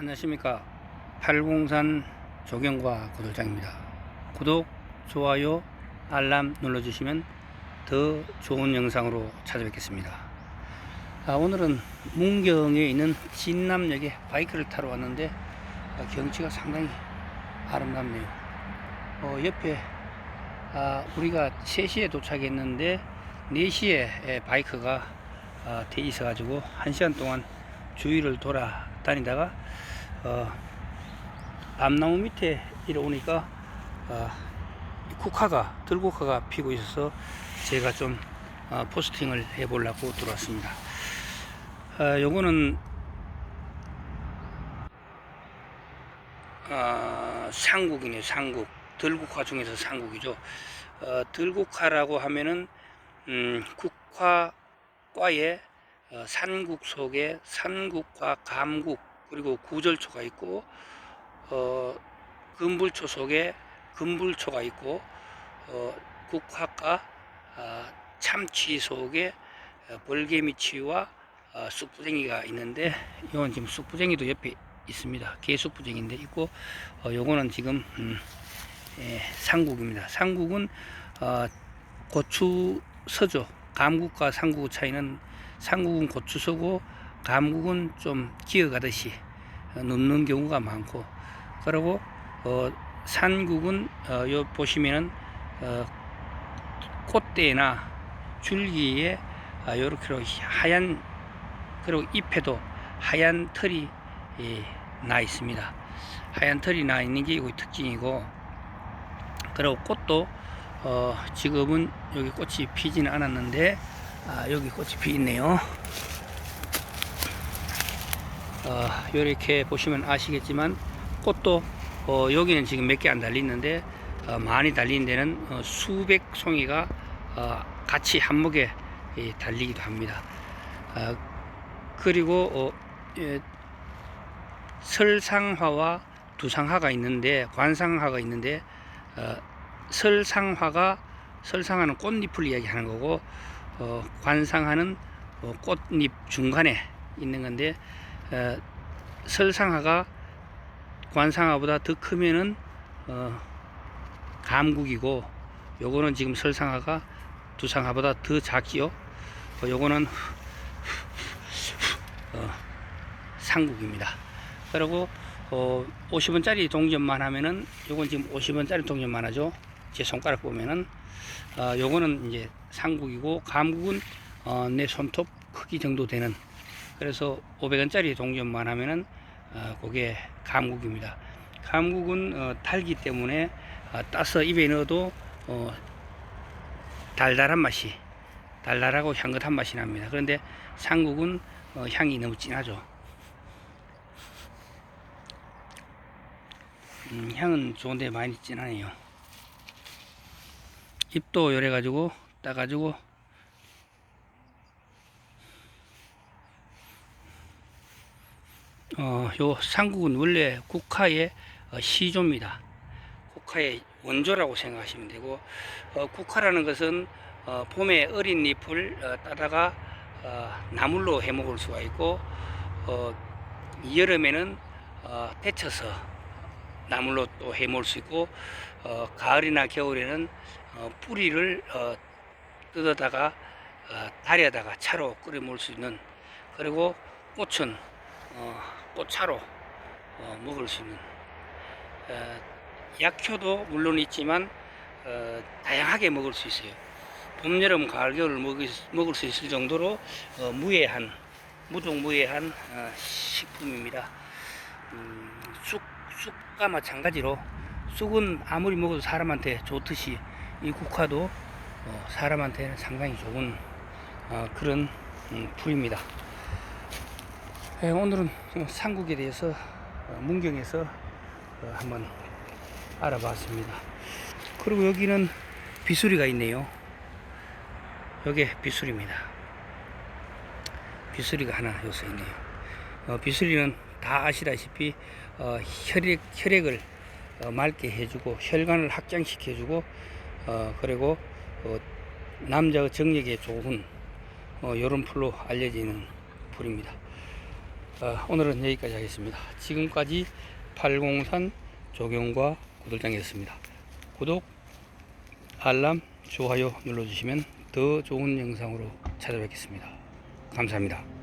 안녕하십니까. 팔공산 조경과 구독장입니다. 구독 좋아요 알람 눌러주시면 더 좋은 영상으로 찾아뵙겠습니다. 아, 오늘은 문경에 있는 진남역에 바이크를 타러 왔는데 아, 경치가 상당히 아름답네요. 어, 옆에 아, 우리가 3시에 도착했는데 4시에 바이크가 아, 돼 있어 가지고 1시간 동안 주위를 돌아다니다가 어, 밤나무 밑에 이러오니까 어, 이 국화가 들국화가 피고 있어서 제가 좀 어, 포스팅을 해 보려고 들어왔습니다. 어, 요거는 어, 상국이네요. 상국 들국화 중에서 상국이죠. 어, 들국화라고 하면은 음, 국화과에 어, 산국 속에 산국과 감국 그리고 구절초가 있고 어, 금불초 속에 금불초가 있고 어, 국화과 아, 참치 속에 어, 벌개미치와 어, 쑥부쟁이가 있는데 이건 지금 쑥부쟁이도 옆에 있습니다. 개쑥부쟁인데 있고 어, 요거는 지금 음, 예, 상국입니다. 상국은 어, 고추 서죠. 감국과 상국 차이는 상국은 고추 서고 감국은 좀 기어가듯이 어, 눕는 경우가 많고 그리고 어, 산국은 어, 요 보시면은 어, 꽃대나 줄기에 아, 요렇게 하얀 그리고 잎에도 하얀 털이 예, 나 있습니다. 하얀 털이 나 있는 게 이거 특징이고 그리고 꽃도 어, 지금은 여기 꽃이 피지는 않았는데 아, 여기 꽃이 피 있네요. 어, 이렇게 보시면 아시겠지만 꽃도 어, 여기는 지금 몇 개 안 달리는데 어, 많이 달리는 데는 어, 수백 송이가 어, 같이 한목에 예, 달리기도 합니다. 어, 그리고 어, 예, 설상화와 두상화가 있는데 관상화가 있는데 어, 설상화가 설상화는 꽃잎을 이야기하는 거고 어, 관상화는 어, 꽃잎 중간에 있는 건데 어, 설상화가 관상화보다 더 크면은 어, 감국이고 요거는 지금 설상화가 두상화보다 더 작지요. 어, 요거는 어, 상국입니다. 그리고 어, 50원짜리 동전만 하면은 요건 지금 50원짜리 동전만 하죠. 제 손가락 보면은 어, 요거는 이제 상국이고 감국은 어, 내 손톱 크기 정도 되는 그래서 500원짜리 동전만 하면은 어, 그게 감국입니다. 감국은 어, 달기 때문에 어, 따서 입에 넣어도 어, 달달한 맛이 달달하고 향긋한 맛이 납니다. 그런데 상국은 어, 향이 너무 진하죠. 음, 향은 좋은데 많이 진하네요. 잎도 요래 가지고 따 가지고 어, 요 상국은 원래 국화의 어, 시조입니다. 국화의 원조라고 생각하시면 되고 어, 국화라는 것은 어, 봄에 어린 잎을 어, 따다가 어, 나물로 해 먹을 수가 있고 어, 여름에는 어, 데쳐서 나물로 또 해 먹을 수 있고 어, 가을이나 겨울에는 어, 뿌리를 어, 뜯어다가 어, 달여다가 차로 끓여 먹을 수 있는 그리고 꽃은 어, 꽃차로 어, 먹을 수 있는 어, 약효도 물론 있지만 어, 다양하게 먹을 수 있어요. 봄, 여름, 가을, 겨울 먹을, 수 있을 정도로 어, 무해한 무독무해한 어, 식품입니다. 음, 쑥, 쑥과 마찬가지로 쑥은 아무리 먹어도 사람한테 좋듯이 이 국화도 어, 사람한테는 상당히 좋은 어, 그런 음, 풀입니다. 예, 오늘은 상국에 대해서 어, 문경에서 어, 한번 알아봤습니다. 그리고 여기는 비수리가 있네요. 여기 비수리입니다. 비수리가 하나 여기서 있네요. 어, 비수리는 다 아시다시피 어, 혈액, 혈액을 어, 맑게 해주고 혈관을 확장시켜주고 어, 그리고 어, 남자 정력에 좋은 어, 이런 풀로 알려지는 풀입니다. 어, 오늘은 여기까지 하겠습니다. 지금까지 팔공산 조경과 구들장이었습니다. 구독, 알람, 좋아요 눌러주시면 더 좋은 영상으로 찾아뵙겠습니다. 감사합니다.